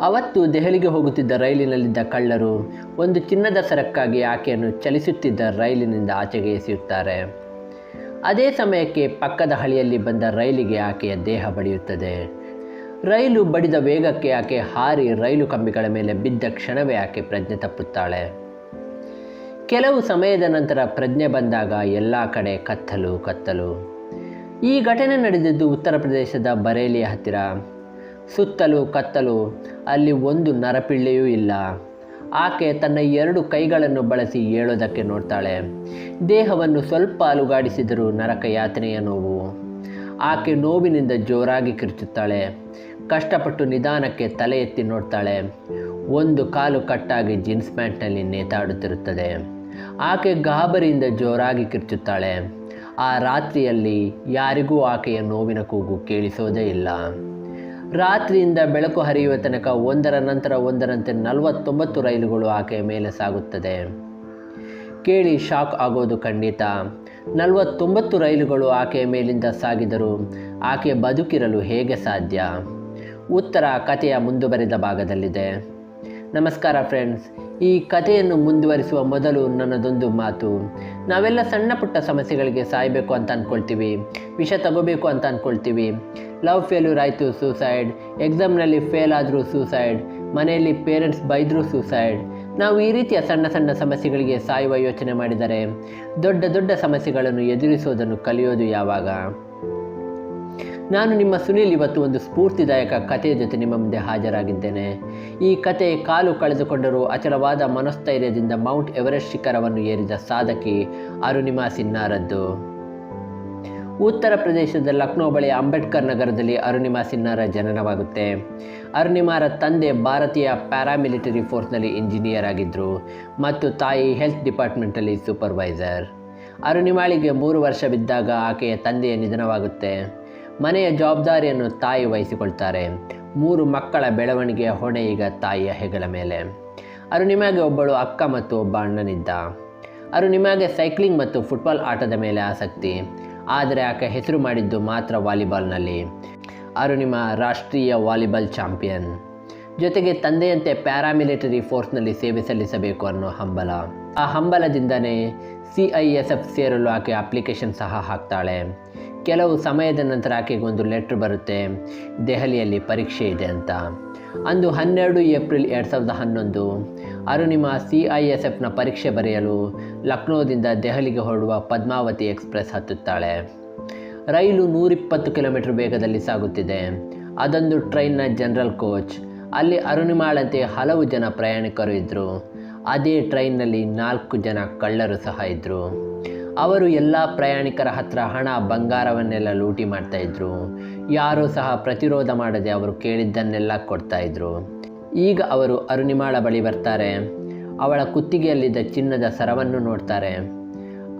ಅವತ್ತು ದೆಹಲಿಗೆ ಹೋಗುತ್ತಿದ್ದ ರೈಲಿನಲ್ಲಿದ್ದ ಕಳ್ಳರು ಒಂದು ಚಿನ್ನದ ಸರಕ್ಕಾಗಿ ಆಕೆಯನ್ನು ಚಲಿಸುತ್ತಿದ್ದ ರೈಲಿನಿಂದ ಆಚೆಗೆ ಎಸೆಯುತ್ತಾರೆ. ಅದೇ ಸಮಯಕ್ಕೆ ಪಕ್ಕದ ಹಳಿಯಲ್ಲಿ ಬಂದ ರೈಲಿಗೆ ಆಕೆಯ ದೇಹ ಬಡಿಯುತ್ತದೆ. ರೈಲು ಬಡಿದ ವೇಗಕ್ಕೆ ಆಕೆ ಹಾರಿ ರೈಲು ಕಂಬಿಗಳ ಮೇಲೆ ಬಿದ್ದ ಕ್ಷಣವೇ ಆಕೆ ಪ್ರಜ್ಞೆ ತಪ್ಪುತ್ತಾಳೆ. ಕೆಲವು ಸಮಯದ ನಂತರ ಪ್ರಜ್ಞೆ ಬಂದಾಗ ಎಲ್ಲ ಕಡೆ ಕತ್ತಲು ಕತ್ತಲು. ಈ ಘಟನೆ ನಡೆದಿದ್ದು ಉತ್ತರ ಪ್ರದೇಶದ ಬರೇಲಿಯ ಹತ್ತಿರ. ಸುತ್ತಲೂ ಕತ್ತಲು ಅಲ್ಲಿ ಒಂದು ನರಪಿಳ್ಳೆಯೂ ಇಲ್ಲ. ಆಕೆ ತನ್ನ ಎರಡು ಕೈಗಳನ್ನು ಬಳಸಿ ಏಳೋದಕ್ಕೆ ನೋಡ್ತಾಳೆ. ದೇಹವನ್ನು ಸ್ವಲ್ಪ ಅಲುಗಾಡಿಸಿದರೂ ನರಕ ಯಾತನೆಯ ನೋವು. ಆಕೆ ನೋವಿನಿಂದ ಜೋರಾಗಿ ಕಿರುಚುತ್ತಾಳೆ. ಕಷ್ಟಪಟ್ಟು ನಿಧಾನಕ್ಕೆ ತಲೆ ಎತ್ತಿ ನೋಡ್ತಾಳೆ. ಒಂದು ಕಾಲು ಕಟ್ಟಾಗಿ ಜೀನ್ಸ್ ಪ್ಯಾಂಟ್ನಲ್ಲಿ ನೇತಾಡುತ್ತಿರುತ್ತದೆ. ಆಕೆ ಗಾಬರಿಯಿಂದ ಜೋರಾಗಿ ಕಿರ್ಚುತ್ತಾಳೆ. ಆ ರಾತ್ರಿಯಲ್ಲಿ ಯಾರಿಗೂ ಆಕೆಯ ನೋವಿನ ಕೂಗು ಕೇಳಿಸೋದೇ ಇಲ್ಲ. ರಾತ್ರಿಯಿಂದ ಬೆಳಕು ಹರಿಯುವ ತನಕ ಒಂದರ ನಂತರ ಒಂದರಂತೆ ನಲವತ್ತೊಂಬತ್ತು ರೈಲುಗಳು ಆಕೆಯ ಮೇಲೆ ಸಾಗುತ್ತದೆ. ಕೇಳಿ ಶಾಕ್ ಆಗೋದು ಖಂಡಿತ. ನಲವತ್ತೊಂಬತ್ತು ರೈಲುಗಳು ಆಕೆಯ ಮೇಲಿಂದ ಸಾಗಿದರು ಆಕೆ ಬದುಕಿರಲು ಹೇಗೆ ಸಾಧ್ಯ? ಉತ್ತರ ಕಥೆಯ ಮುಂದುವರೆದ ಭಾಗದಲ್ಲಿದೆ. ನಮಸ್ಕಾರ ಫ್ರೆಂಡ್ಸ್ ಈ ಕಥೆಯನ್ನು ಮುಂದುವರಿಸುವ ಮೊದಲು ನನ್ನದೊಂದು ಮಾತು. ನಾವೆಲ್ಲ ಸಣ್ಣ ಪುಟ್ಟ ಸಮಸ್ಯೆಗಳಿಗೆ ಸಾಯಬೇಕು ಅಂತ ಅಂದ್ಕೊಳ್ತೀವಿ ವಿಷ ತಗೋಬೇಕು ಅಂತ ಅಂದ್ಕೊಳ್ತೀವಿ ಲವ್ ಫೇಲ್ಯೂರ್ ಆಯಿತು ಸೂಸೈಡ್ ಎಕ್ಸಾಮ್ನಲ್ಲಿ ಫೇಲ್ ಆದರೂ ಸೂಸೈಡ್ ಮನೆಯಲ್ಲಿ ಪೇರೆಂಟ್ಸ್ ಬೈದರೂ ಸೂಸೈಡ್ ನಾವು ಈ ರೀತಿಯ ಸಣ್ಣ ಸಣ್ಣ ಸಮಸ್ಯೆಗಳಿಗೆ ಸಾಯುವ ಯೋಚನೆ ಮಾಡಿದರೆ ದೊಡ್ಡ ದೊಡ್ಡ ಸಮಸ್ಯೆಗಳನ್ನು ಎದುರಿಸೋದನ್ನು ಕಲಿಯೋದು ಯಾವಾಗ? ನಾನು ನಿಮ್ಮ ಸುನೀಲ್ ಇವತ್ತು ಒಂದು ಸ್ಫೂರ್ತಿದಾಯಕ ಕಥೆಯ ಜೊತೆ ನಿಮ್ಮ ಮುಂದೆ ಹಾಜರಾಗಿದ್ದೇನೆ. ಈ ಕತೆ ಕಾಲು ಕಳೆದುಕೊಂಡರೂ ಅಚಲವಾದ ಮನಸ್ಥೈರ್ಯದಿಂದ ಮೌಂಟ್ ಎವರೆಸ್ಟ್ ಶಿಖರವನ್ನು ಏರಿದ ಸಾಧಕಿ ಅರುಣಿಮಾ ಸಿನ್ನಾರದ್ದು ಉತ್ತರ ಪ್ರದೇಶದ ಲಕ್ನೋ ಬಳಿಯ ಅಂಬೇಡ್ಕರ್ ನಗರದಲ್ಲಿ ಅರುಣಿಮಾ ಸಿನ್ನಾರ ಜನನವಾಗುತ್ತೆ. ಅರುಣಿಮಾರ ತಂದೆ ಭಾರತೀಯ ಪ್ಯಾರಾಮಿಲಿಟರಿ ಫೋರ್ಸ್ನಲ್ಲಿ ಇಂಜಿನಿಯರ್ ಆಗಿದ್ದರು ಮತ್ತು ತಾಯಿ ಹೆಲ್ತ್ ಡಿಪಾರ್ಟ್ಮೆಂಟಲ್ಲಿ ಸೂಪರ್ವೈಸರ್. ಅರುಣಿಮಾಳಿಗೆ ಮೂರು ವರ್ಷವಿದ್ದಾಗ ಆಕೆಯ ತಂದೆಯ ನಿಧನವಾಗುತ್ತೆ. ಮನೆಯ ಜವಾಬ್ದಾರಿಯನ್ನು ತಾಯಿ ವಹಿಸಿಕೊಳ್ತಾರೆ. ಮೂರು ಮಕ್ಕಳ ಬೆಳವಣಿಗೆಯ ಹೊಣೆ ಈಗ ತಾಯಿಯ ಹೆಗಲ ಮೇಲೆ. ಅರುಣಿಮಾಗೆ ಒಬ್ಬಳು ಅಕ್ಕ ಮತ್ತು ಒಬ್ಬ ಅಣ್ಣನಿದ್ದ. ಅರುಣಿಮಾಗೆ ಸೈಕ್ಲಿಂಗ್ ಮತ್ತು ಫುಟ್ಬಾಲ್ ಆಟದ ಮೇಲೆ ಆಸಕ್ತಿ. ಆದರೆ ಆಕೆ ಹೆಸರು ಮಾಡಿದ್ದು ಮಾತ್ರ ವಾಲಿಬಾಲ್ನಲ್ಲಿ. ಅರುಣಿಮಾ ರಾಷ್ಟ್ರೀಯ ವಾಲಿಬಾಲ್ ಚಾಂಪಿಯನ್. ಜೊತೆಗೆ ತಂದೆಯಂತೆ ಪ್ಯಾರಾಮಿಲಿಟರಿ ಫೋರ್ಸ್ನಲ್ಲಿ ಸೇವೆ ಸಲ್ಲಿಸಬೇಕು ಅನ್ನೋ ಹಂಬಲ. ಆ ಹಂಬಲದಿಂದನೇ ಸಿ ಐ ಎಸ್ ಎಫ್ ಸೇರಲು ಆಕೆ ಅಪ್ಲಿಕೇಶನ್ ಸಹ ಹಾಕ್ತಾಳೆ. ಕೆಲವು ಸಮಯದ ನಂತರ ಆಕೆಗೆ ಒಂದು ಲೆಟ್ರ್ ಬರುತ್ತೆ, ದೆಹಲಿಯಲ್ಲಿ ಪರೀಕ್ಷೆ ಇದೆ ಅಂತ. ಅಂದು ಹನ್ನೆರಡು ಏಪ್ರಿಲ್ ಎರಡು ಸಾವಿರದ ಹನ್ನೊಂದು, ಅರುಣಿಮಾ ಸಿ ಐ ಎಸ್ ಎಫ್ನ ಪರೀಕ್ಷೆ ಬರೆಯಲು ಲಕ್ನೋದಿಂದ ದೆಹಲಿಗೆ ಹೊರಡುವ ಪದ್ಮಾವತಿ ಎಕ್ಸ್ಪ್ರೆಸ್ ಹತ್ತುತ್ತಾಳೆ. ರೈಲು ನೂರಿಪ್ಪತ್ತು ಕಿಲೋಮೀಟರ್ ವೇಗದಲ್ಲಿ ಸಾಗುತ್ತಿದೆ. ಅದೊಂದು ಟ್ರೈನ್ನ ಜನರಲ್ ಕೋಚ್. ಅಲ್ಲಿ ಅರುಣಿಮಾಳಂತೆ ಹಲವು ಜನ ಪ್ರಯಾಣಿಕರು ಇದ್ದರು ಅದೇ ಟ್ರೈನ್ನಲ್ಲಿ ನಾಲ್ಕು ಜನ ಕಳ್ಳರು ಸಹ ಇದ್ದರು ಅವರು ಎಲ್ಲ ಪ್ರಯಾಣಿಕರ ಹತ್ರ ಹಣ, ಬಂಗಾರವನ್ನೆಲ್ಲ ಲೂಟಿ ಮಾಡ್ತಾಯಿದ್ರು ಯಾರೂ ಸಹ ಪ್ರತಿರೋಧ ಮಾಡದೆ ಅವರು ಕೇಳಿದ್ದನ್ನೆಲ್ಲ ಕೊಡ್ತಾ ಇದ್ರು. ಈಗ ಅವರು ಅರುಣಿಮಾಳ ಬಳಿ ಬರ್ತಾರೆ. ಅವಳ ಕುತ್ತಿಗೆಯಲ್ಲಿದ್ದ ಚಿನ್ನದ ಸರವನ್ನು ನೋಡ್ತಾರೆ.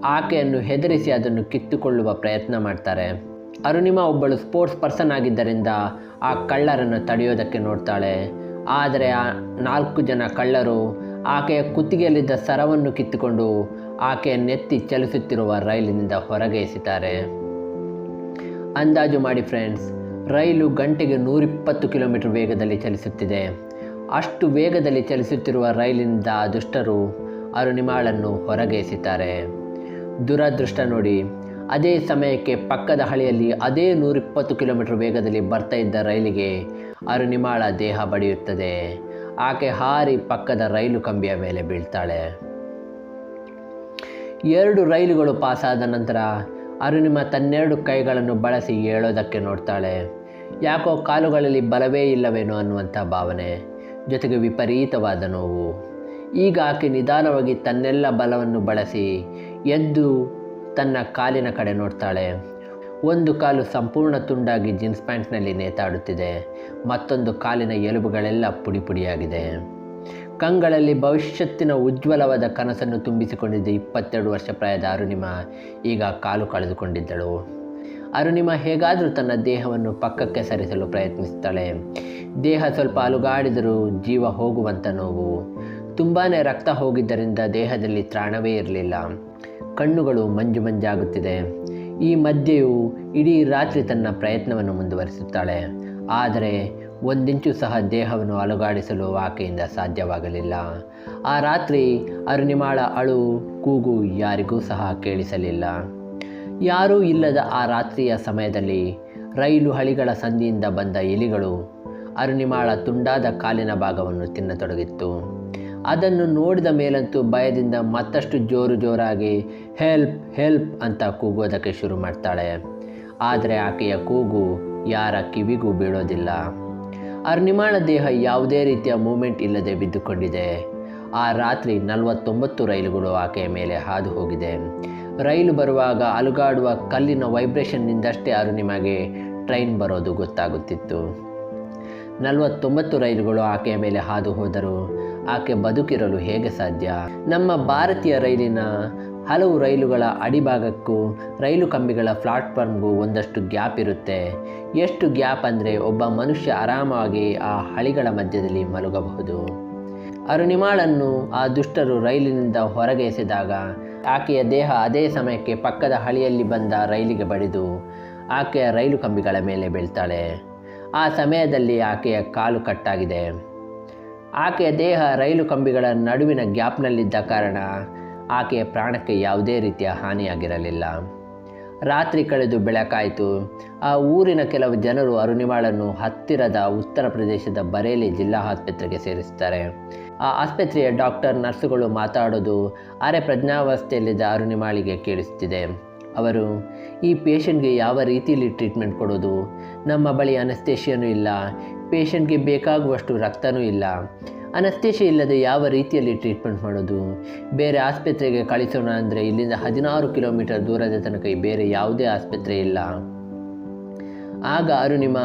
ಆಕೆಯನ್ನು ಹೆದರಿಸಿ ಅದನ್ನು ಕಿತ್ತುಕೊಳ್ಳುವ ಪ್ರಯತ್ನ ಮಾಡ್ತಾರೆ. ಅರುಣಿಮಾ ಒಬ್ಬಳು ಸ್ಪೋರ್ಟ್ಸ್ ಪರ್ಸನ್ ಆಗಿದ್ದರಿಂದ ಆ ಕಳ್ಳರನ್ನು ತಡೆಯೋದಕ್ಕೆ ನೋಡ್ತಾಳೆ. ಆದರೆ ಆ ನಾಲ್ಕು ಜನ ಕಳ್ಳರು ಆಕೆಯ ಕುತ್ತಿಗೆಯಲ್ಲಿದ್ದ ಸರವನ್ನು ಕಿತ್ತುಕೊಂಡು ಆಕೆಯನ್ನೆತ್ತಿ ಚಲಿಸುತ್ತಿರುವ ರೈಲಿನಿಂದ ಹೊರಗೆ ಎಸಿತಾರೆ. ಅಂದಾಜು ಮಾಡಿ ಫ್ರೆಂಡ್ಸ್, ರೈಲು ಗಂಟೆಗೆ ನೂರಿಪ್ಪತ್ತು ಕಿಲೋಮೀಟರ್ ವೇಗದಲ್ಲಿ ಚಲಿಸುತ್ತಿದೆ. ಅಷ್ಟು ವೇಗದಲ್ಲಿ ಚಲಿಸುತ್ತಿರುವ ರೈಲಿನಿಂದ ದುಷ್ಟರು ಅರುಣಿಮಾಳನ್ನು ಹೊರಗೆ ಎಸಿತಾರೆ. ದುರದೃಷ್ಟ ನೋಡಿ, ಅದೇ ಸಮಯಕ್ಕೆ ಪಕ್ಕದ ಹಳಿಯಲ್ಲಿ ಅದೇ ನೂರಿಪ್ಪತ್ತು ಕಿಲೋಮೀಟರ್ ವೇಗದಲ್ಲಿ ಬರ್ತಾ ಇದ್ದ ರೈಲಿಗೆ ಅರುಣಿಮಾಳ ದೇಹ ಬಡಿಯುತ್ತದೆ. ಆಕೆ ಹಾರಿ ಪಕ್ಕದ ರೈಲು ಕಂಬಿಯ ಮೇಲೆ ಬೀಳ್ತಾಳೆ. ಎರಡು ರೈಲುಗಳು ಪಾಸಾದ ನಂತರ ಅರುಣಿಮ ತನ್ನೆರಡು ಕೈಗಳನ್ನು ಬಳಸಿ ಏಳೋದಕ್ಕೆ ನೋಡ್ತಾಳೆ. ಯಾಕೋ ಕಾಲುಗಳಲ್ಲಿ ಬಲವೇ ಇಲ್ಲವೇನೋ ಅನ್ನುವಂಥ ಭಾವನೆ, ಜೊತೆಗೆ ವಿಪರೀತವಾದ ನೋವು. ಈಗ ಆಕೆ ನಿಧಾನವಾಗಿ ತನ್ನೆಲ್ಲ ಬಲವನ್ನು ಬಳಸಿ ಎದ್ದು ತನ್ನ ಕಾಲಿನ ಕಡೆ ನೋಡ್ತಾಳೆ. ಒಂದು ಕಾಲು ಸಂಪೂರ್ಣ ತುಂಡಾಗಿ ಜೀನ್ಸ್ ಪ್ಯಾಂಟ್ನಲ್ಲಿ ನೇತಾಡುತ್ತಿದೆ. ಮತ್ತೊಂದು ಕಾಲಿನ ಎಲುಬುಗಳೆಲ್ಲ ಪುಡಿ ಪುಡಿಯಾಗಿದೆ. ಕಂಗಳಲ್ಲಿ ಭವಿಷ್ಯತ್ತಿನ ಉಜ್ವಲವಾದ ಕನಸನ್ನು ತುಂಬಿಸಿಕೊಂಡಿದ್ದ ಇಪ್ಪತ್ತೆರಡು ವರ್ಷ ಪ್ರಾಯದ ಅರುಣಿಮ ಈಗ ಕಾಲು ಕಳೆದುಕೊಂಡಿದ್ದಳು. ಅರುಣಿಮ ಹೇಗಾದರೂ ತನ್ನ ದೇಹವನ್ನು ಪಕ್ಕಕ್ಕೆ ಸರಿಸಲು ಪ್ರಯತ್ನಿಸುತ್ತಾಳೆ. ದೇಹ ಸ್ವಲ್ಪ ಅಲುಗಾಡಿದರೂ ಜೀವ ಹೋಗುವಂಥ ನೋವು. ತುಂಬಾ ರಕ್ತ ಹೋಗಿದ್ದರಿಂದ ದೇಹದಲ್ಲಿ ತ್ರಾಣವೇ ಇರಲಿಲ್ಲ. ಕಣ್ಣುಗಳು ಮಂಜು ಮಂಜಾಗುತ್ತಿದೆ. ಈ ಮಧ್ಯೆಯು ಇಡೀ ರಾತ್ರಿ ತನ್ನ ಪ್ರಯತ್ನವನ್ನು ಮುಂದುವರಿಸುತ್ತಾಳೆ. ಆದರೆ ಒಂದಿಂಚು ಸಹ ದೇಹವನ್ನು ಅಲುಗಾಡಿಸಲು ಆಕೆಯಿಂದ ಸಾಧ್ಯವಾಗಲಿಲ್ಲ. ಆ ರಾತ್ರಿ ಅರುಣಿಮಾಳ ಅಳು ಕೂಗು ಯಾರಿಗೂ ಸಹ ಕೇಳಿಸಲಿಲ್ಲ. ಯಾರೂ ಇಲ್ಲದ ಆ ರಾತ್ರಿಯ ಸಮಯದಲ್ಲಿ ರೈಲು ಹಳಿಗಳ ಸಂದಿಯಿಂದ ಬಂದ ಎಲಿಗಳು ಅರುಣಿಮಾಳ ತುಂಡಾದ ಕಾಲಿನ ಭಾಗವನ್ನು ತಿನ್ನತೊಡಗಿತ್ತು. ಅದನ್ನು ನೋಡಿದ ಮೇಲಂತೂ ಭಯದಿಂದ ಮತ್ತಷ್ಟು ಜೋರು ಜೋರಾಗಿ ಹೆಲ್ಪ್ ಹೆಲ್ಪ್ ಅಂತ ಕೂಗೋದಕ್ಕೆ ಶುರು ಮಾಡ್ತಾಳೆ. ಆದರೆ ಆಕೆಯ ಕೂಗು ಯಾರ ಕಿವಿಗೂ ಬೀಳೋದಿಲ್ಲ. ಅರ್ನಿಮಾಳ ದೇಹ ಯಾವುದೇ ರೀತಿಯ ಮೂಮೆಂಟ್ ಇಲ್ಲದೆ ಬಿದ್ದುಕೊಂಡಿದೆ. ಆ ರಾತ್ರಿ ನಲವತ್ತೊಂಬತ್ತು ರೈಲುಗಳು ಆಕೆಯ ಮೇಲೆ ಹಾದು ಹೋಗಿದೆ. ರೈಲು ಬರುವಾಗ ಅಲುಗಾಡುವ ಕಲ್ಲಿನ ವೈಬ್ರೇಷನ್ನಿಂದಷ್ಟೇ ಅರುಣಿಮಾಗೆ ಟ್ರೈನ್ ಬರೋದು ಗೊತ್ತಾಗುತ್ತಿತ್ತು. ನಲವತ್ತೊಂಬತ್ತು ರೈಲುಗಳು ಆಕೆಯ ಮೇಲೆ ಹಾದು ಹೋದರು. ಆಕೆ ಬದುಕಿರಲು ಹೇಗೆ ಸಾಧ್ಯ? ನಮ್ಮ ಭಾರತೀಯ ರೈಲಿನ ಹಲವು ರೈಲುಗಳ ಅಡಿಭಾಗಕ್ಕೂ ರೈಲು ಕಂಬಿಗಳ ಪ್ಲಾಟ್ಫಾರ್ಮ್ಗೂ ಒಂದಷ್ಟು ಗ್ಯಾಪ್ ಇರುತ್ತೆ. ಎಷ್ಟು ಗ್ಯಾಪ್ ಅಂದರೆ ಒಬ್ಬ ಮನುಷ್ಯ ಆರಾಮಾಗಿ ಆ ಹಳಿಗಳ ಮಧ್ಯದಲ್ಲಿ ಮಲಗಬಹುದು. ಅರುಣಿಮಾಳನ್ನು ಆ ದುಷ್ಟರು ರೈಲಿನಿಂದ ಹೊರಗೆ ಎಸೆದಾಗ ಆಕೆಯ ದೇಹ ಅದೇ ಸಮಯಕ್ಕೆ ಪಕ್ಕದ ಹಳಿಯಲ್ಲಿ ಬಂದ ರೈಲಿಗೆ ಬಡಿದು ಆಕೆಯ ರೈಲು ಕಂಬಿಗಳ ಮೇಲೆ ಬೀಳ್ತಾಳೆ. ಆ ಸಮಯದಲ್ಲಿ ಆಕೆಯ ಕಾಲು ಕಟ್ಟಾಗಿದೆ. ಆಕೆಯ ದೇಹ ರೈಲು ಕಂಬಿಗಳ ನಡುವಿನ ಗ್ಯಾಪ್ನಲ್ಲಿದ್ದ ಕಾರಣ ಆಕೆಯ ಪ್ರಾಣಕ್ಕೆ ಯಾವುದೇ ರೀತಿಯ ಹಾನಿಯಾಗಿರಲಿಲ್ಲ. ರಾತ್ರಿ ಕಳೆದು ಬೆಳಕಾಯಿತು. ಆ ಊರಿನ ಕೆಲವು ಜನರು ಅರುಣಿಮಾಳನ್ನು ಹತ್ತಿರದ ಉತ್ತರ ಪ್ರದೇಶದ ಬರೇಲಿ ಜಿಲ್ಲಾ ಆಸ್ಪತ್ರೆಗೆ ಸೇರಿಸ್ತಾರೆ ಆ ಆಸ್ಪತ್ರೆಯ ಡಾಕ್ಟರ್, ನರ್ಸುಗಳು ಮಾತಾಡೋದು ಅರೆ ಪ್ರಜ್ಞಾವಸ್ಥೆಯಲ್ಲಿದ್ದ ಅರುಣಿಮಾಳಿಗೆ ಕೇಳಿಸ್ತಿದೆ. ಅವರು, ಈ ಪೇಷಂಟ್ಗೆ ಯಾವ ರೀತಿಯಲ್ಲಿ ಟ್ರೀಟ್ಮೆಂಟ್ ಕೊಡೋದು? ನಮ್ಮ ಬಳಿ ಅನಸ್ತೇಷಿಯನೂ ಇಲ್ಲ. ಪೇಷಂಟ್ಗೆ ಬೇಕಾಗುವಷ್ಟು ರಕ್ತನೂ ಇಲ್ಲ. ಅನಸ್ತೇಷಿಯ ಇಲ್ಲದೆ ಯಾವ ರೀತಿಯಲ್ಲಿ ಟ್ರೀಟ್ಮೆಂಟ್ ಮಾಡೋದು? ಬೇರೆ ಆಸ್ಪತ್ರೆಗೆ ಕಳಿಸೋಣ ಅಂದರೆ ಇಲ್ಲಿಂದ ಹದಿನಾರು ಕಿಲೋಮೀಟರ್ ದೂರದ ತನಕ ಬೇರೆ ಯಾವುದೇ ಆಸ್ಪತ್ರೆ ಇಲ್ಲ. ಆಗ ಅರುಣಿಮ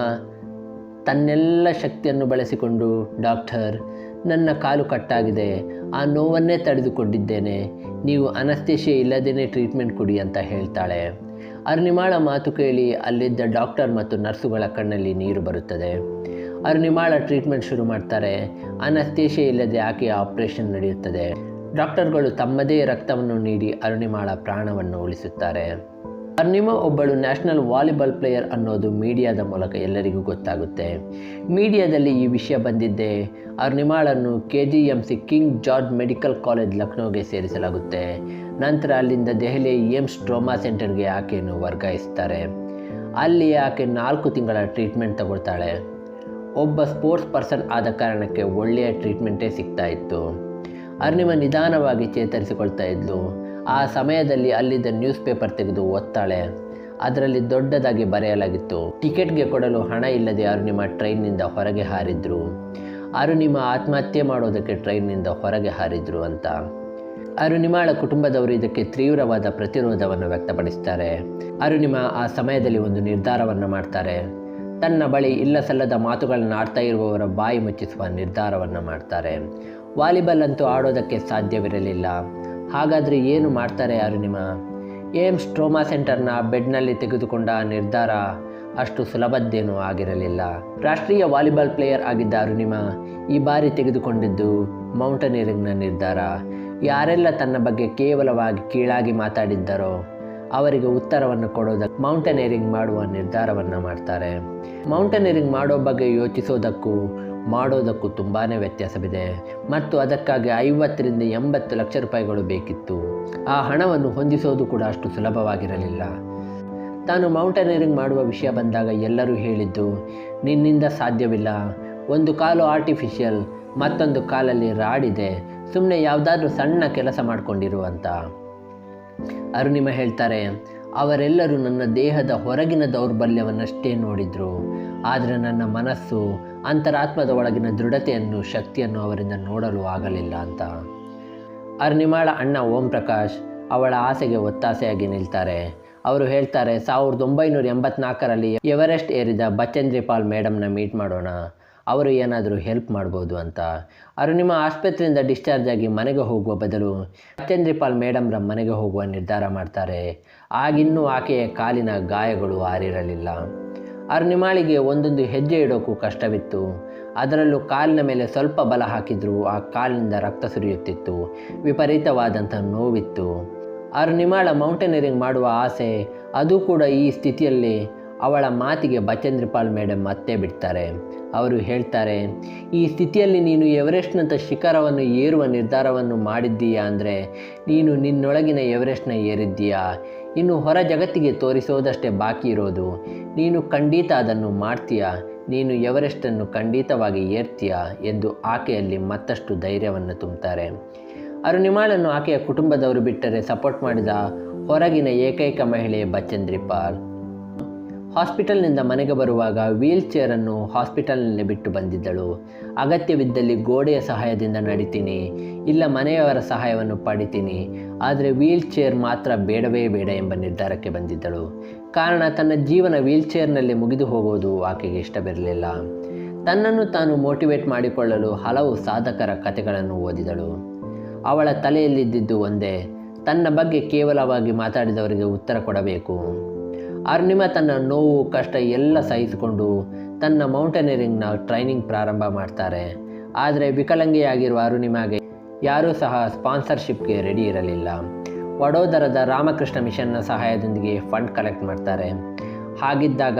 ತನ್ನೆಲ್ಲ ಶಕ್ತಿಯನ್ನು ಬಳಸಿಕೊಂಡು, ಡಾಕ್ಟರ್, ನನ್ನ ಕಾಲು ಕಟ್ಟಾಗಿದೆ. ಆ ನೋವನ್ನೇ ತಡೆದುಕೊಂಡಿದ್ದೇನೆ. ನೀವು ಅನಸ್ತೇಶಿಯ ಇಲ್ಲದೇ ಟ್ರೀಟ್ಮೆಂಟ್ ಕೊಡಿ ಅಂತ ಹೇಳ್ತಾಳೆ. ಅರುಣಿಮಾಳ ಮಾತು ಕೇಳಿ ಅಲ್ಲಿದ್ದ ಡಾಕ್ಟರ್ ಮತ್ತು ನರ್ಸುಗಳ ಕಣ್ಣಲ್ಲಿ ನೀರು ಬರುತ್ತದೆ. ಅರುಣಿಮಾಳ ಟ್ರೀಟ್ಮೆಂಟ್ ಶುರು ಮಾಡ್ತಾರೆ. ಅನಸ್ತೇಷೆ ಇಲ್ಲದೆ ಆಕೆಯ ಆಪರೇಷನ್ ನಡೆಯುತ್ತದೆ. ಡಾಕ್ಟರ್ಗಳು ತಮ್ಮದೇ ರಕ್ತವನ್ನು ನೀಡಿ ಅರುಣಿಮಾಳ ಪ್ರಾಣವನ್ನು ಉಳಿಸುತ್ತಾರೆ. ಅರ್ಣಿಮಾ ಒಬ್ಬಳು ನ್ಯಾಷನಲ್ ವಾಲಿಬಾಲ್ ಪ್ಲೇಯರ್ ಅನ್ನೋದು ಮೀಡಿಯಾದ ಮೂಲಕ ಎಲ್ಲರಿಗೂ ಗೊತ್ತಾಗುತ್ತೆ. ಮೀಡಿಯಾದಲ್ಲಿ ಈ ವಿಷಯ ಬಂದಿದ್ದೆ ಅರ್ನಿಮಾಳನ್ನು K G M C King George medical college ಲಕ್ನೋಗೆ ಸೇರಿಸಲಾಗುತ್ತೆ. ನಂತರ ಅಲ್ಲಿಂದ ದೆಹಲಿ ಏಮ್ಸ್ ಟ್ರೋಮಾ ಸೆಂಟರ್ಗೆ ಆಕೆಯನ್ನು ವರ್ಗಾಯಿಸ್ತಾರೆ. ಅಲ್ಲಿ ಆಕೆ ನಾಲ್ಕು ತಿಂಗಳ ಟ್ರೀಟ್ಮೆಂಟ್ ತಗೊಳ್ತಾಳೆ. ಒಬ್ಬ ಸ್ಪೋರ್ಟ್ಸ್ ಪರ್ಸನ್ ಆದ ಕಾರಣಕ್ಕೆ ಒಳ್ಳೆಯ ಟ್ರೀಟ್ಮೆಂಟೇ ಸಿಗ್ತಾ ಇತ್ತು. ಅರ್ನಿಮ ನಿಧಾನವಾಗಿ ಚೇತರಿಸಿಕೊಳ್ತಾ ಇದ್ಲು. ಆ ಸಮಯದಲ್ಲಿ ಅಲ್ಲಿದ್ದ ನ್ಯೂಸ್ ಪೇಪರ್ ತೆಗೆದು ಒತ್ತಾಳೆ. ಅದರಲ್ಲಿ ದೊಡ್ಡದಾಗಿ ಬರೆಯಲಾಗಿತ್ತು, ಟಿಕೆಟ್ಗೆ ಕೊಡಲು ಹಣ ಇಲ್ಲದೆ ಅರುಣಿಮ ಟ್ರೈನ್ನಿಂದ ಹೊರಗೆ ಹಾರಿದ್ರು. ಅರುಣಿಮ ಆತ್ಮಹತ್ಯೆ ಮಾಡೋದಕ್ಕೆ ಟ್ರೈನ್ನಿಂದ ಹೊರಗೆ ಹಾರಿದ್ರು ಅಂತ. ಅರುಣಿಮಾಳ ಕುಟುಂಬದವರು ಇದಕ್ಕೆ ತೀವ್ರವಾದ ಪ್ರತಿರೋಧವನ್ನು ವ್ಯಕ್ತಪಡಿಸ್ತಾರೆ. ಅರುಣಿಮ ಆ ಸಮಯದಲ್ಲಿ ಒಂದು ನಿರ್ಧಾರವನ್ನು ಮಾಡ್ತಾರೆ. ತನ್ನ ಬಳಿ ಇಲ್ಲ ಸಲ್ಲದ ಮಾತುಗಳನ್ನು ಆಡ್ತಾ ಇರುವವರ ಬಾಯಿ ಮುಚ್ಚಿಸುವ ನಿರ್ಧಾರವನ್ನು ಮಾಡ್ತಾರೆ. ವಾಲಿಬಾಲ್ ಅಂತೂ ಆಡೋದಕ್ಕೆ ಸಾಧ್ಯವಿರಲಿಲ್ಲ. ಹಾಗಾದರೆ ಏನು ಮಾಡ್ತಾರೆ ಅರುಣಿಮ ಏಮ್ಸ್ ಟ್ರೋಮಾ ಸೆಂಟರ್ನ ಬೆಡ್ನಲ್ಲಿ ತೆಗೆದುಕೊಂಡ ನಿರ್ಧಾರ ಅಷ್ಟು ಸುಲಭದ್ದೇನೂ ಆಗಿರಲಿಲ್ಲ. ರಾಷ್ಟ್ರೀಯ ವಾಲಿಬಾಲ್ ಪ್ಲೇಯರ್ ಆಗಿದ್ದ ಅರುಣಿಮ ಈ ಬಾರಿ ತೆಗೆದುಕೊಂಡಿದ್ದು ಮೌಂಟನೀರಿಂಗ್ನ ನಿರ್ಧಾರ. ಯಾರೆಲ್ಲ ತನ್ನ ಬಗ್ಗೆ ಕೇವಲವಾಗಿ ಕೀಳಾಗಿ ಮಾತಾಡಿದ್ದರೋ ಅವರಿಗೆ ಉತ್ತರವನ್ನು ಕೊಡೋದಕ್ಕೆ ಮೌಂಟನೇರಿಂಗ್ ಮಾಡುವ ನಿರ್ಧಾರವನ್ನು ಮಾಡ್ತಾರೆ. ಮೌಂಟನೇರಿಂಗ್ ಮಾಡೋ ಬಗ್ಗೆ ಯೋಚಿಸೋದಕ್ಕೂ, ಮಾಡೋದಕ್ಕೂ ತುಂಬಾ ವ್ಯತ್ಯಾಸವಿದೆ. ಮತ್ತು ಅದಕ್ಕಾಗಿ ಐವತ್ತರಿಂದ ಎಂಬತ್ತು ಲಕ್ಷ ರೂಪಾಯಿಗಳು ಬೇಕಿತ್ತು. ಆ ಹಣವನ್ನು ಹೊಂದಿಸೋದು ಕೂಡ ಅಷ್ಟು ಸುಲಭವಾಗಿರಲಿಲ್ಲ. ತಾನು ಮೌಂಟನೇರಿಂಗ್ ಮಾಡುವ ವಿಷಯ ಬಂದಾಗ ಎಲ್ಲರೂ ಹೇಳಿದ್ದು, ನಿನ್ನಿಂದ ಸಾಧ್ಯವಿಲ್ಲ. ಒಂದು ಕಾಲು ಆರ್ಟಿಫಿಷಿಯಲ್ ಮತ್ತೊಂದು ಕಾಲಲ್ಲಿ ರಾಡಿದೆ ಸುಮ್ಮನೆ ಯಾವುದಾದ್ರೂ ಸಣ್ಣ ಕೆಲಸ ಮಾಡಿಕೊಂಡಿರು ಅಂತ. ಅರುಣಿಮ ಹೇಳ್ತಾರೆ, ಅವರೆಲ್ಲರೂ ನನ್ನ ದೇಹದ ಹೊರಗಿನ ದೌರ್ಬಲ್ಯವನ್ನಷ್ಟೇ ನೋಡಿದರು. ಆದರೆ ನನ್ನ ಮನಸ್ಸು ಅಂತರಾತ್ಮದ ಒಳಗಿನ ದೃಢತೆಯನ್ನು, ಶಕ್ತಿಯನ್ನು ಅವರಿಂದ ನೋಡಲು ಆಗಲಿಲ್ಲ ಅಂತ. ಅರುಣಿಮಾಳ ಅಣ್ಣ ಓಂ ಪ್ರಕಾಶ್ ಅವಳ ಆಸೆಗೆ ಒತ್ತಾಸೆಯಾಗಿ ನಿಲ್ತಾರೆ. ಅವರು ಹೇಳ್ತಾರೆ, ಸಾವಿರದ ಒಂಬೈನೂರ ಎಂಬತ್ನಾಲ್ಕರಲ್ಲಿ ಎವರೆಸ್ಟ್ ಏರಿದ ಬಚೇಂದ್ರಿಪಾಲ್ ಮೇಡಮ್ನ ಮೀಟ್ ಮಾಡೋಣ. ಅವರು ಏನಾದರೂ ಹೆಲ್ಪ್ ಮಾಡ್ಬೋದು ಅಂತ. ಅರುಣಿಮ ಆಸ್ಪತ್ರೆಯಿಂದ ಡಿಸ್ಚಾರ್ಜ್ ಆಗಿ ಮನೆಗೆ ಹೋಗುವ ಬದಲು ಬಚೇಂದ್ರಿ ಪಾಲ್ ಮೇಡಮ್ರ ಮನೆಗೆ ಹೋಗುವ ನಿರ್ಧಾರ ಮಾಡ್ತಾರೆ. ಆಗಿನ್ನೂ ಆಕೆಯ ಕಾಲಿನ ಗಾಯಗಳು ಆರಿರಲಿಲ್ಲ. ಅರುಣಿಮಾಳಿಗೆ ಒಂದೊಂದು ಹೆಜ್ಜೆ ಇಡೋಕ್ಕೂ ಕಷ್ಟವಿತ್ತು. ಅದರಲ್ಲೂ ಕಾಲಿನ ಮೇಲೆ ಸ್ವಲ್ಪ ಬಲ ಹಾಕಿದರೂ ಆ ಕಾಲಿನಿಂದ ರಕ್ತ ಸುರಿಯುತ್ತಿತ್ತು. ವಿಪರೀತವಾದಂಥ ನೋವಿತ್ತು. ಅರುಣಿಮಾಳ ಮೌಂಟೇನಿಯರಿಂಗ್ ಮಾಡುವ ಆಸೆ, ಅದು ಕೂಡ ಈ ಸ್ಥಿತಿಯಲ್ಲಿ ಅವಳ ಮಾತಿಗೆ ಬಚೇಂದ್ರಪಾಲ್ ಮೇಡಮ್ ಮತ್ತೆ ಬಿಡ್ತಾರೆ. ಅವರು ಹೇಳ್ತಾರೆ, ಈ ಸ್ಥಿತಿಯಲ್ಲಿ ನೀನು ಎವರೆಸ್ಟ್ನಂಥ ಶಿಖರವನ್ನು ಏರುವ ನಿರ್ಧಾರವನ್ನು ಮಾಡಿದ್ದೀಯಾ ಅಂದರೆ, ನೀನು ನಿನ್ನೊಳಗಿನ ಎವರೆಸ್ಟ್ನ ಏರಿದ್ದೀಯಾ? ಇನ್ನು ಹೊರ ಜಗತ್ತಿಗೆ ತೋರಿಸೋದಷ್ಟೇ ಬಾಕಿ ಇರೋದು. ನೀನು ಖಂಡಿತ ಅದನ್ನು ಮಾಡ್ತೀಯಾ? ನೀನು ಎವರೆಸ್ಟನ್ನು ಖಂಡಿತವಾಗಿ ಏರ್ತೀಯಾ? ಎಂದು ಆಕೆಯಲ್ಲಿ ಮತ್ತಷ್ಟು ಧೈರ್ಯವನ್ನು ತುಂಬುತ್ತಾರೆ ಅರುಣಿಮಾಳನ್ನು ಆಕೆಯ ಕುಟುಂಬದವರು ಬಿಟ್ಟರೆ ಸಪೋರ್ಟ್ ಮಾಡಿದ ಹೊರಗಿನ ಏಕೈಕ ಮಹಿಳೆ ಬಚೇಂದ್ರಿಪಾಲ್ ಹಾಸ್ಪಿಟಲ್ನಿಂದ ಮನೆಗೆ ಬರುವಾಗ ವೀಲ್ ಚೇರನ್ನು ಹಾಸ್ಪಿಟಲ್ನಲ್ಲಿ ಬಿಟ್ಟು ಬಂದಿದ್ದಳು. ಅಗತ್ಯವಿದ್ದಲ್ಲಿ ಗೋಡೆಯ ಸಹಾಯದಿಂದ ನಡಿತೀನಿ. ಇಲ್ಲ ಮನೆಯವರ ಸಹಾಯವನ್ನು ಪಡಿತೀನಿ. ಆದರೆ ವೀಲ್ ಚೇರ್ ಮಾತ್ರ ಬೇಡವೇ ಬೇಡ ಎಂಬ ನಿರ್ಧಾರಕ್ಕೆ ಬಂದಿದ್ದಳು. ಕಾರಣ ತನ್ನ ಜೀವನ ವೀಲ್ ಚೇರ್ನಲ್ಲಿ ಮುಗಿದು ಹೋಗುವುದು ಆಕೆಗೆ ಇಷ್ಟವಿರಲಿಲ್ಲ. ತನ್ನನ್ನು ತಾನು ಮೋಟಿವೇಟ್ ಮಾಡಿಕೊಳ್ಳಲು ಹಲವು ಸಾಧಕರ ಕಥೆಗಳನ್ನು ಓದಿದಳು. ಅವಳ ತಲೆಯಲ್ಲಿದ್ದಿದ್ದು ಒಂದೇ, ತನ್ನ ಬಗ್ಗೆ ಕೇವಲವಾಗಿ ಮಾತಾಡಿದವರಿಗೆ ಉತ್ತರ ಕೊಡಬೇಕು. ಅರ್ಣಿಮಾ ತನ್ನ ನೋವು, ಕಷ್ಟ ಎಲ್ಲ ಸಹಿಸಿಕೊಂಡು ತನ್ನ ಮೌಂಟೇನಿಯರಿಂಗ್ನ ಟ್ರೈನಿಂಗ್ ಪ್ರಾರಂಭ ಮಾಡ್ತಾರೆ. ಆದರೆ ವಿಕಲಂಗಿಯಾಗಿರುವ ಅರುಣಿಮಾಗೆ ಯಾರೂ ಸಹ ಸ್ಪಾನ್ಸರ್ಶಿಪ್ಗೆ ರೆಡಿ ಇರಲಿಲ್ಲ. ವಡೋದರದ ರಾಮಕೃಷ್ಣ ಮಿಷನ್ನ ಸಹಾಯದೊಂದಿಗೆ ಫಂಡ್ ಕಲೆಕ್ಟ್ ಮಾಡ್ತಾರೆ. ಹಾಗಿದ್ದಾಗ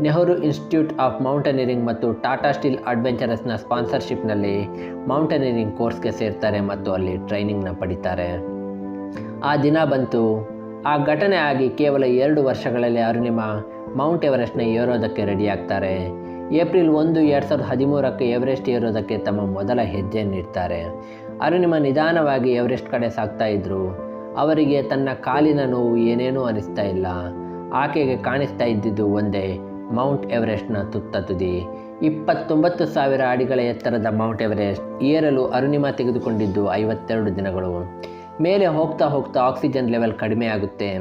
ನೆಹರು ಇನ್ಸ್ಟಿಟ್ಯೂಟ್ ಆಫ್ ಮೌಂಟೇನಿಯರಿಂಗ್ ಮತ್ತು ಟಾಟಾ ಸ್ಟೀಲ್ ಅಡ್ವೆಂಚರಸ್ನ ಸ್ಪಾನ್ಸರ್ಶಿಪ್ನಲ್ಲಿ ಮೌಂಟೇನಿಯರಿಂಗ್ ಕೋರ್ಸ್ಗೆ ಸೇರ್ತಾರೆ ಮತ್ತು ಅಲ್ಲಿ ಟ್ರೈನಿಂಗ್ನ ಪಡಿತಾರೆ. ಆ ದಿನ ಬಂತು. ಆ ಘಟನೆ ಆಗಿ ಕೇವಲ ಎರಡು ವರ್ಷಗಳಲ್ಲಿ ಅರುಣಿಮಾ ಮೌಂಟ್ ಎವರೆಸ್ಟ್ನ ಏರೋದಕ್ಕೆ ರೆಡಿಯಾಗ್ತಾರೆ. ಏಪ್ರಿಲ್ ಒಂದು, ಎರಡು ಸಾವಿರದ ಹದಿಮೂರಕ್ಕೆ ಎವರೆಸ್ಟ್ ಏರೋದಕ್ಕೆ ತಮ್ಮ ಮೊದಲ ಹೆಜ್ಜೆ ನೀಡ್ತಾರೆ. ಅರುಣಿಮಾ ನಿಧಾನವಾಗಿ ಎವರೆಸ್ಟ್ ಕಡೆ ಸಾಗ್ತಾ ಇದ್ರು. ಅವರಿಗೆ ತನ್ನ ಕಾಲಿನ ನೋವು ಏನೇನೂ ಅನಿಸ್ತಾ ಇಲ್ಲ. ಆಕೆಗೆ ಕಾಣಿಸ್ತಾ ಇದ್ದಿದ್ದು ಒಂದೇ ಮೌಂಟ್ ಎವರೆಸ್ಟ್ನ ತುತ್ತ ತುದಿ. ಇಪ್ಪತ್ತೊಂಬತ್ತು ಸಾವಿರ ಅಡಿಗಳ ಎತ್ತರದ ಮೌಂಟ್ ಎವರೆಸ್ಟ್ ಏರಲು ಅರುಣಿಮಾ ತೆಗೆದುಕೊಂಡಿದ್ದು ಐವತ್ತೆರಡು ದಿನಗಳು. ಮೇಲೆ ಹೋಗ್ತಾ ಹೋಗ್ತಾ ಆಕ್ಸಿಜನ್ ಲೆವೆಲ್ ಕಡಿಮೆ ಆಗುತ್ತೆ.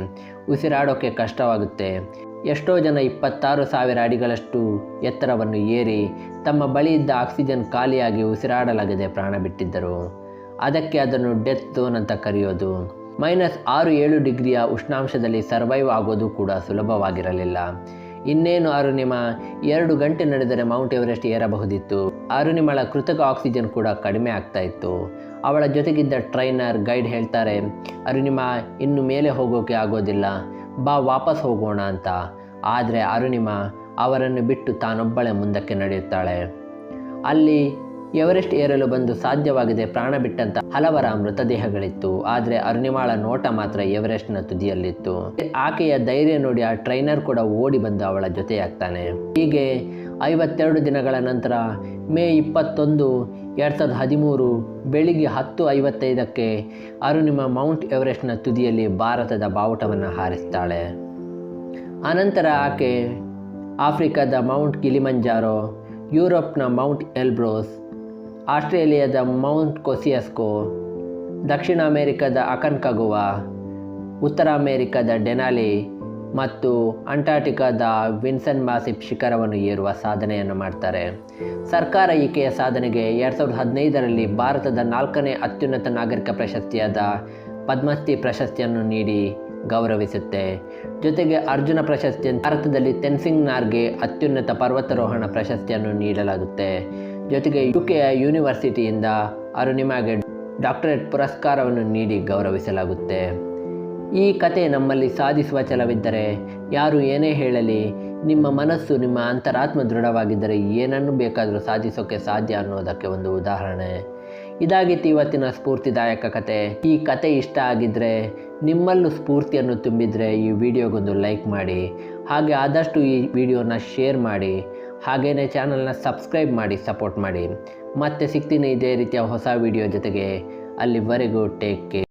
ಉಸಿರಾಡೋಕ್ಕೆ ಕಷ್ಟವಾಗುತ್ತೆ. ಎಷ್ಟೋ ಜನ ಇಪ್ಪತ್ತಾರು ಸಾವಿರ ಅಡಿಗಳಷ್ಟು ಎತ್ತರವನ್ನು ಏರಿ ತಮ್ಮ ಬಳಿ ಇದ್ದ ಆಕ್ಸಿಜನ್ ಖಾಲಿಯಾಗಿ ಉಸಿರಾಡಲಾಗದೆ ಪ್ರಾಣ ಬಿಟ್ಟಿದ್ದರು. ಅದಕ್ಕೆ ಅದನ್ನು ಡೆತ್ ಝೋನ್ ಅಂತ ಕರೆಯೋದು. ಮೈನಸ್ ಆರು ಏಳು ಡಿಗ್ರಿಯ ಉಷ್ಣಾಂಶದಲ್ಲಿ ಸರ್ವೈವ್ ಆಗೋದು ಕೂಡ ಸುಲಭವಾಗಿರಲಿಲ್ಲ. ಇನ್ನೇನು ಅರುಣಿಮ, ಎರಡು ಗಂಟೆ ನಡೆದರೆ ಮೌಂಟ್ ಎವರೆಸ್ಟ್ ಏರಬಹುದಿತ್ತು. ಅರುಣಿಮಳ ಕೃತಕ ಆಕ್ಸಿಜನ್ ಕೂಡ ಕಡಿಮೆ ಆಗ್ತಾ ಇತ್ತು. ಅವಳ ಜೊತೆಗಿದ್ದ ಟ್ರೈನರ್ ಗೈಡ್ ಹೇಳ್ತಾರೆ ಅರುಣಿಮಾ ಇನ್ನು ಮೇಲೆ ಹೋಗೋಕೆ ಆಗೋದಿಲ್ಲ, ಬಾ ವಾಪಸ್ ಹೋಗೋಣ ಅಂತ. ಆದರೆ ಅರುಣಿಮಾ ಅವರನ್ನು ಬಿಟ್ಟು ತಾನೊಬ್ಬಳೆ ಮುಂದಕ್ಕೆ ನಡೆಯುತ್ತಾಳೆ. ಅಲ್ಲಿ ಎವರೆಸ್ಟ್ ಏರಲು ಬಂದು ಸಾಧ್ಯವಾಗದೆ ಪ್ರಾಣ ಬಿಟ್ಟಂತ ಹಲವರ ಮೃತದೇಹಗಳಿತ್ತು. ಆದರೆ ಅರುಣಿಮಾಳ ನೋಟ ಮಾತ್ರ ಎವರೆಸ್ಟ್ನ ತುದಿಯಲ್ಲಿತ್ತು. ಆಕೆಯ ಧೈರ್ಯ ನೋಡಿ ಆ ಟ್ರೈನರ್ ಕೂಡ ಓಡಿ ಬಂದು ಅವಳ ಜೊತೆಯಾಗ್ತಾನೆ. ಹೀಗೆ ಐವತ್ತೆರಡು ದಿನಗಳ ನಂತರ ಮೇ ಇಪ್ಪತ್ತೊಂದು ಎರಡು ಸಾವಿರದ ಹದಿಮೂರು ಬೆಳಿಗ್ಗೆ ಹತ್ತು ಐವತ್ತೈದಕ್ಕೆ ಅರುಣಿಮ ಮೌಂಟ್ ಎವರೆಸ್ಟ್ನ ತುದಿಯಲ್ಲಿ ಭಾರತದ ಬಾವುಟವನ್ನು ಹಾರಿಸ್ತಾಳೆ. ಅನಂತರ ಆಕೆ ಆಫ್ರಿಕಾದ ಮೌಂಟ್ ಕಿಲಿಮಂಜಾರೋ, ಯುರೋಪ್ನ ಮೌಂಟ್ ಎಲ್ಬ್ರೋಸ್, ಆಸ್ಟ್ರೇಲಿಯಾದ ಮೌಂಟ್ ಕೊಸಿಯಸ್ಕೋ, ದಕ್ಷಿಣ ಅಮೆರಿಕದ ಅಕನ್ಕಗುವಾ, ಉತ್ತರ ಅಮೆರಿಕದ ಡೆನಾಲಿ ಮತ್ತು ಅಂಟಾರ್ಟಿಕಾದ ವಿನ್ಸನ್ ಮಾಸಿಪ್ ಶಿಖರವನ್ನು ಏರುವ ಸಾಧನೆಯನ್ನು ಮಾಡ್ತಾರೆ. ಸರ್ಕಾರ ಈಕೆಯ ಸಾಧನೆಗೆ ಎರಡು ಸಾವಿರದ ಹದಿನೈದರಲ್ಲಿ ಭಾರತದ ನಾಲ್ಕನೇ ಅತ್ಯುನ್ನತ ನಾಗರಿಕ ಪ್ರಶಸ್ತಿಯಾದ ಪದ್ಮಶ್ರೀ ಪ್ರಶಸ್ತಿಯನ್ನು ನೀಡಿ ಗೌರವಿಸುತ್ತೆ. ಜೊತೆಗೆ ಅರ್ಜುನ ಪ್ರಶಸ್ತಿಯನ್ನು ಭಾರತದಲ್ಲಿ ತೆನ್ಸಿಂಗ್ ನಾರ್ಗೆ ಅತ್ಯುನ್ನತ ಪರ್ವತಾರೋಹಣ ಪ್ರಶಸ್ತಿಯನ್ನು ನೀಡಲಾಗುತ್ತೆ. ಜೊತೆಗೆ ಯು ಕೆಯ ಯೂನಿವರ್ಸಿಟಿಯಿಂದ ಅರುಣಿಮಾಗೆ ಡಾಕ್ಟರೇಟ್ ಪುರಸ್ಕಾರವನ್ನು ನೀಡಿ ಗೌರವಿಸಲಾಗುತ್ತೆ. ಈ ಕತೆ ನಮ್ಮಲ್ಲಿ ಸಾಧಿಸುವ ಛಲವಿದ್ದರೆ ಯಾರು ಏನೇ ಹೇಳಲಿ, ನಿಮ್ಮ ಮನಸ್ಸು ನಿಮ್ಮ ಅಂತರಾತ್ಮ ದೃಢವಾಗಿದ್ದರೆ ಏನನ್ನು ಬೇಕಾದರೂ ಸಾಧಿಸೋಕ್ಕೆ ಸಾಧ್ಯ ಅನ್ನೋದಕ್ಕೆ ಒಂದು ಉದಾಹರಣೆ. ಇದಾಗಿತ್ತು ಇವತ್ತಿನ ಸ್ಫೂರ್ತಿದಾಯಕ ಕತೆ. ಈ ಕತೆ ಇಷ್ಟ ಆಗಿದ್ದರೆ ನಿಮ್ಮಲ್ಲೂ ಸ್ಫೂರ್ತಿಯನ್ನು ತುಂಬಿದರೆ ಈ ವಿಡಿಯೋಗೊಂದು ಲೈಕ್ ಮಾಡಿ, ಹಾಗೆ ಆದಷ್ಟು ಈ ವಿಡಿಯೋನ ಶೇರ್ ಮಾಡಿ ಹಾಗೆಯೇ ಚಾನಲ್ನ ಸಬ್ಸ್ಕ್ರೈಬ್ ಮಾಡಿ, ಸಪೋರ್ಟ್ ಮಾಡಿ. ಮತ್ತೆ ಸಿಗ್ತೀನಿ ಇದೇ ರೀತಿಯ ಹೊಸ ವಿಡಿಯೋ ಜೊತೆಗೆ. ಅಲ್ಲಿವರೆಗೂ ಟೇಕ್ ಕೇರ್.